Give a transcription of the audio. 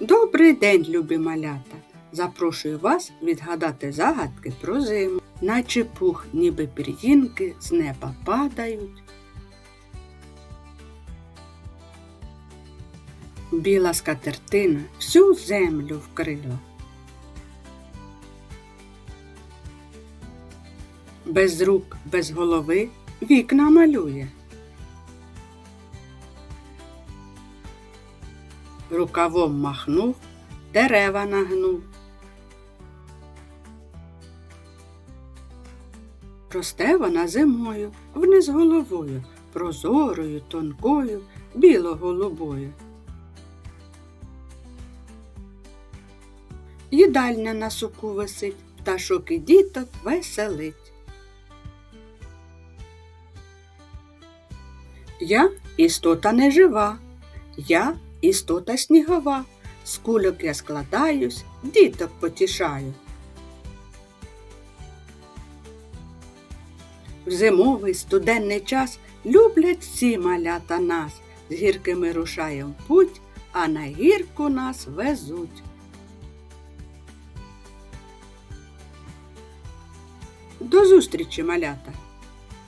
Добрий день, любі малята! Запрошую вас відгадати загадки про зиму, наче пух, ніби пір'їнки з неба падають. Біла скатертина всю землю вкрила. Без рук, без голови вікна малює. Рукавом махнув, дерева нагнув. Росте вона зимою, вниз головою, прозорою, тонкою, біло-голубою. Їдальня на суку висить, пташок і діток веселить. Я істота не жива, я істота снігова. З кульок я складаюсь, діток потішаю. В зимовий студенний час люблять всі малята нас. З гірки ми рушаємо в путь, а на гірку нас везуть. До зустрічі, малята!